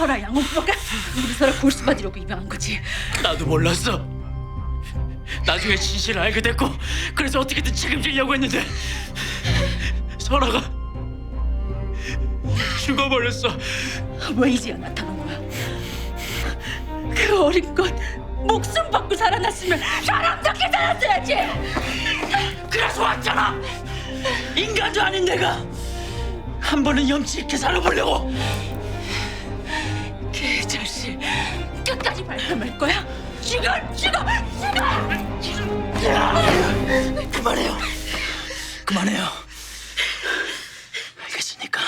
설아 양오빠가 우리 설아 골수 받으려고 입양한 거지. 나도 몰랐어. 나중에 진실을 알게 됐고 그래서 어떻게든 책임지려고 했는데 설아가 죽어버렸어. 왜 이제야 나타난 거야? 그 어린 것 목숨 받고 살아났으면 사람답게 살았어야지. 그래서 왔잖아. 인간도 아닌 내가 한 번은 염치 있게 살아보려고. 말 거야? 죽어, 죽어, 죽어! 그만해요. 그만해요. 알겠으니까.